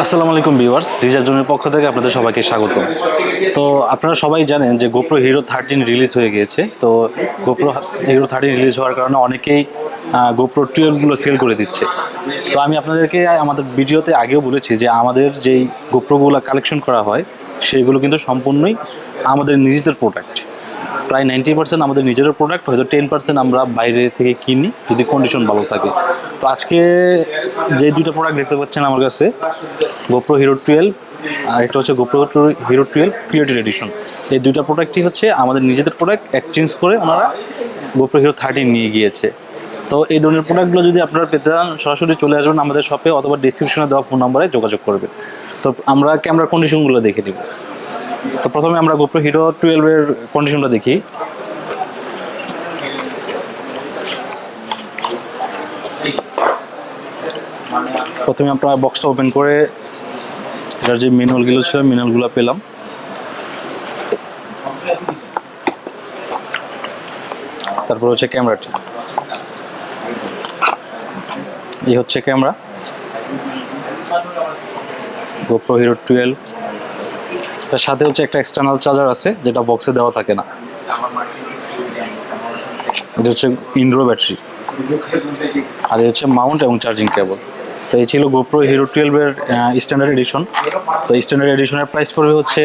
আসসালামু আলাইকুম viewers desire জোনের পক্ষ থেকে আপনাদের সবাইকে স্বাগত। তো আপনারা সবাই জানেন যে গোপ্রো হিরো থার্টিন রিলিজ হয়ে গিয়েছে। তো গোপ্রো হিরো থার্টিন রিলিজ হওয়ার কারণে অনেকেই গোপ্রো টুয়েলভগুলো সেল করে দিচ্ছে। তো আমি আপনাদেরকে আমাদের ভিডিওতে আগেও বলেছি যে আমাদের যেই গোপ্রোগুলো কালেকশন করা হয়, সেগুলো কিন্তু সম্পূর্ণই আমাদের নিজেদের প্রোডাক্ট প্রায় নাইনটি পার্সেন্ট আমাদের নিজেদের প্রোডাক্ট হয়তো টেন পার্সেন্ট আমরা বাইরে থেকে কিনি যদি কন্ডিশন ভালো থাকে। তো আজকে যে দুইটা প্রোডাক্ট দেখতে পাচ্ছেন আমার কাছে গোপ্রো হিরো টুয়েলভ আর একটা হচ্ছে GoPro hero twelve creative edition এই দুইটা প্রোডাক্টই হচ্ছে আমাদের নিজেদের প্রোডাক্ট এক্সচেঞ্জ করে ওনারা গোপ্রো হিরো থার্টিন নিয়ে গিয়েছে। তো এই ধরনের প্রোডাক্টগুলো যদি আপনারা পেতে চান, সরাসরি চলে আসবেন আমাদের শপে অথবা ডিসক্রিপশনে দেওয়া ফোন নাম্বারে যোগাযোগ করবে তো আমরা ক্যামেরার কন্ডিশনগুলো দেখে নিব। তো প্রথমে আমরা গোপ্রো হিরো টুয়েলভের কন্ডিশনটা দেখি। প্রথমে আমরা বক্সটা ওপেন করে এটার যে ম্যানুয়ালগুলো ছিল ম্যানুয়ালগুলো পেলাম। তারপর হচ্ছে ক্যামেরাটি এই হচ্ছে ক্যামেরা গোপ্রো হিরো টুয়েলভ তার সাথে হচ্ছে একটা এক্সটার্নাল চার্জার আছে, যেটা বক্সে দেওয়া থাকে না। এটা হচ্ছে ইন্ড্রো ব্যাটারি আর এই হচ্ছে মাউন্ট এবং চার্জিং কেবল তো এই ছিল গোপ্রো হিরো টুয়েলভের স্ট্যান্ডার্ড এডিশন তো স্ট্যান্ডার্ড এডিশনের প্রাইস পড়বে হচ্ছে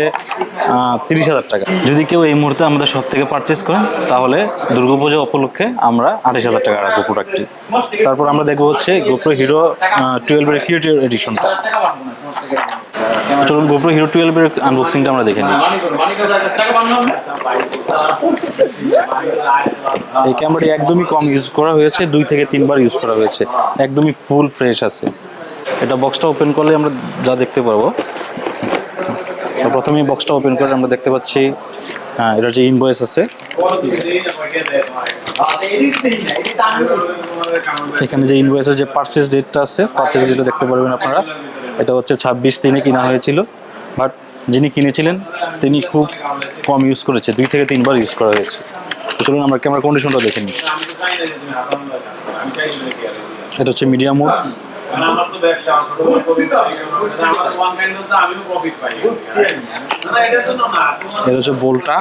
তিরিশ হাজার টাকা। যদি কেউ এই মুহূর্তে আমাদের সব থেকে পারচেস করেন, তাহলে দুর্গাপূজা উপলক্ষে আমরা আঠাশ হাজার টাকা রাখব প্রোডাক্টটি তারপর আমরা দেখব হচ্ছে গোপ্রো হিরো টুয়েলভের ক্রিয়েটিভ এডিশনটা চলুন গোপ্রো হিরো টুয়েলভের আনবক্সিংটা আমরা দেখে নিই। এই ক্যামেরাটি একদমই কম ইউজ করা হয়েছে, দুই থেকে তিনবার ইউজ করা হয়েছে। একদমই ফুল ফ্রেশ আছে। এটা বক্সটা ওপেন করলে আমরা যা দেখতে পারব। প্রথমেই বক্সটা ওপেন করে আমরা দেখতে পাচ্ছি হ্যাঁ এটার যে ইনভয়েস আছে। এখানে যে ইনভয়েসের যে পারচেস ডেটটা আছে পারচেস ডেটটা দেখতে পারবেন আপনারা। এটা হচ্ছে ছাব্বিশ দিনে কিনা হয়েছিল। বাট যিনি কিনেছিলেন, তিনি খুব কম ইউজ করেছে, দুই থেকে তিনবার ইউজ করা হয়েছে। তো চলুন আমরা ক্যামেরা কন্ডিশনটা দেখে নিই। এটা হচ্ছে মিডিয়াম মোড আমার তো ব্যাগটা বুঝছি তো আমার ওয়ান কাইন্ড হতে আমিও প্রফিট পাই। বুঝছি না এটার জন্য না তোমার এটা হচ্ছে বোলটা।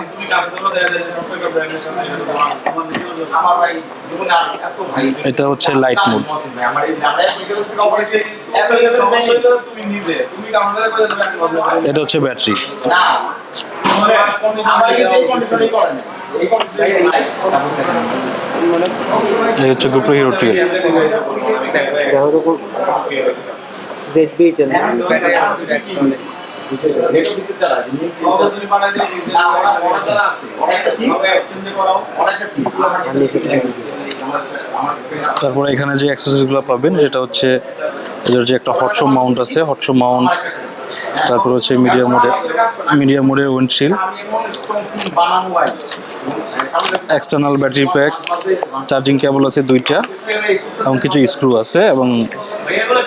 এটা হচ্ছে লাইট মোড এটা হচ্ছে ব্যাটারি এই হচ্ছে গোপ্রো হিরো টুয়েলভ তারপরে এখানে যে অ্যাক্সেসরিজগুলো পাবেন যেটা হচ্ছে এদের যে একটা হটশো মাউন্ট আছে। হটশো মাউন্ট তারপর হচ্ছে মিডিয়াম মোডে, মিডিয়া মোডের windshield external battery pack charging cable আছে দুইটা, এবং কিছু স্ক্রু আছে, এবং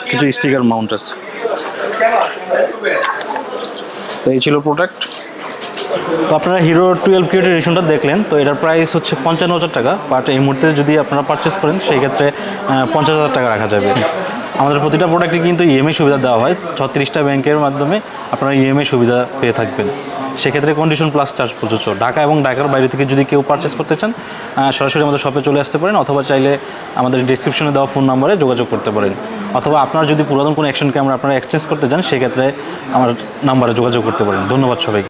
কিছু স্টিকার মাউন্ট আছে। তো এই ছিল প্রোডাক্ট তো আপনারা হিরো টুয়েলভ ক্রিয়েটেড এডিশনটা দেখলেন, তো এটার প্রাইস হচ্ছে পঞ্চান্ন হাজার টাকা বাট এই মুহূর্তে যদি আপনারা পারচেস করেন, সেই ক্ষেত্রে পঞ্চাশ হাজার টাকা রাখা যাবে। আমাদের প্রতিটা প্রোডাক্টে কিন্তু ইএমআই সুবিধা দেওয়া হয়। ছত্রিশটা ব্যাংকের মাধ্যমে আপনারা ইএমআই সুবিধা পেয়ে থাকবেন। সেক্ষেত্রে কন্ডিশন প্লাস চার্জ প্রযোজ্য ঢাকা এবং ঢাকার বাইরে থেকে যদি কেউ পারচেস করতে চান সরাসরি আমাদের শপে চলে আসতে পারেন অথবা চাইলে আমাদের ডিসক্রিপশনে দেওয়া ফোন নাম্বারে যোগাযোগ করতে পারেন। অথবা আপনার যদি পুরাতন কোনো অ্যাকশন ক্যামেরা আপনারা এক্সচেঞ্জ করতে চান, সেক্ষেত্রে আমার নাম্বারে যোগাযোগ করতে পারেন। ধন্যবাদ সবাই